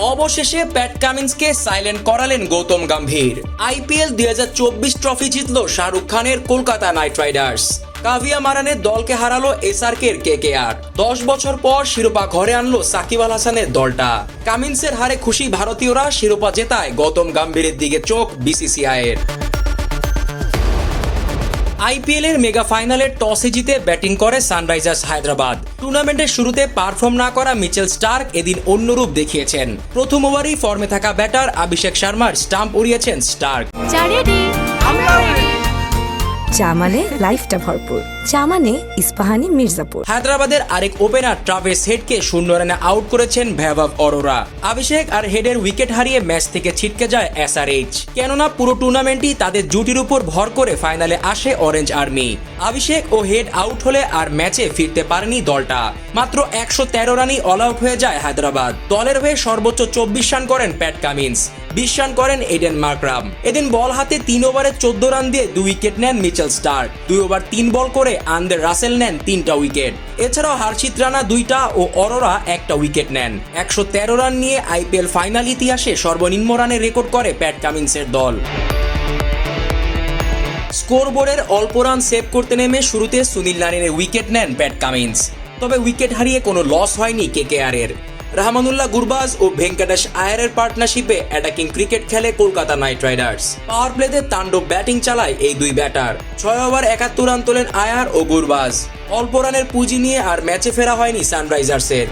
অবশেষে প্যাট কামিন্সকে সাইলেন্ট করালেন গৌতম গম্ভীর। আইপিএল দুই চব্বিশ ট্রফি জিতল শাহরুখ খানের কলকাতা নাইট রাইডার্স। কাভিয়া মারানের দলকে হারালো এসআরকের কে কে আর দশ বছর পর শিরোপা ঘরে আনলো সাকিব আল হাসানের দলটা। কামিন্সের হারে খুশি ভারতীয়রা, শিরোপা জেতায় গৌতম গাম্ভীরের দিকে চোখ বিসিসিআইয়ের। আইপিএল এর মেগা ফাইনালের টসে জিতে ব্যাটিং করে সানরাইজার্স হায়দ্রাবাদ। টুর্নামেন্টের শুরুতে পারফর্ম না করা মিচেল স্টার্ক এদিন অন্যরূপ দেখিয়েছেন। প্রথম ওভারেই ফর্মে থাকা ব্যাটার অভিষেক শর্মার স্টাম্প উড়িয়েছেন স্টার্ক। চা মানে লাইফটা ভরপুর। চা মানে ইস্পাহানি মির্জাপুর। হায়দ্রাবাদের আরেক ওপেনার ট্রাভেস হেডকে শূন্য রানে আউট করেছেন ভ্যাভাব অরোরা। অভিষেক আর হেডের উইকেট হারিয়ে ম্যাচ থেকে ছিটকে যায় এসআরএইচ কেননা পুরো টুর্নামেন্টই তাদের জুটির উপর ভর করে ফাইনালে আসে অরেঞ্জ আর্মি অভিষেক ও হেড আউট হলে আর ম্যাচে ফিরতে পারেনি দলটা। মাত্র একশো তেরো রানই অল আউট হয়ে যায় হায়দ্রাবাদ। দলের হয়ে সর্বোচ্চ চব্বিশ রান করেন প্যাট কামিন্স, বিশ রান করেন এডেন মার্করাম এদিন বল হাতে তিন ওভারে চোদ্দ রান দিয়ে দুই উইকেট নেন মিচেল স্টার্ক। দুই ওভার তিন বল করে আন্দের রাসেল নেন তিনটা উইকেট। এছাড়াও হার্ষিত রানা দুইটা ও অরোরা একটা উইকেট নেন। একশো তেরো রান নিয়ে আইপিএল ফাইনাল ইতিহাসে সর্বনিম্ন রানের রেকর্ড করে প্যাট কামিন্সের দল। স্কোরবোর্ডের অল্প রান সেভ করতে নেমে শুরুতে সুনীল নারিনের উইকেট নেন প্যাট কামিন্স। তবে উইকেট হারিয়ে কোনো লস হয়নি কেকেআর এর রহমানুল্লাহ গুরবাজ ও ভেঙ্কটেশ আয়ারের পার্টনারশিপে অ্যাটাকিং ক্রিকেট খেলে কলকাতা নাইট রাইডার্স। পাওয়ার প্লেতে তাণ্ডব ব্যাটিং চালায় এই দুই ব্যাটার। ছয় ওভার একাত্তর রান তোলেন আয়ার ও গুরবাজ। অল্প রানের পুঁজি নিয়ে আর ম্যাচে ফেরা হয়নি সানরাইজার্সের।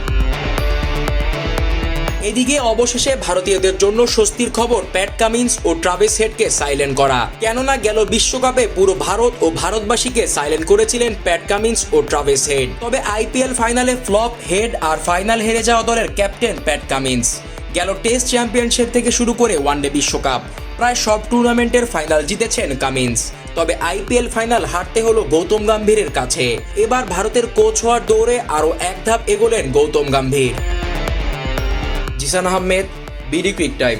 এদিকে অবশেষে ভারতীয়দের জন্য স্বস্তির খবর প্যাট কামিন্স ও ট্রাভেস হেডকে সাইলেন্ট করা। কেননা গেল বিশ্বকাপে পুরো ভারত ও ভারতবাসীকে সাইলেন্ট করেছিলেন প্যাট কামিন্স ও ট্রাভেস হেড। তবে আইপিএল ফাইনালে ফ্লপ হেড আর ফাইনাল হেরে যাওয়া দলের ক্যাপ্টেন প্যাট কামিন্স। গেল টেস্ট চ্যাম্পিয়নশিপ থেকে শুরু করে ওয়ানডে বিশ্বকাপ। প্রায় সব টুর্নামেন্টের ফাইনাল জিতেছেন কামিন্স। তবে আইপিএল ফাইনাল হারতে হলো গৌতম গম্ভীরের কাছে। এবার ভারতের কোচ হওয়ার দৌড়ে আরও এক ধাপ এগোলেন Gautam Gambhir. Zeeshan Ahmed BD cric time.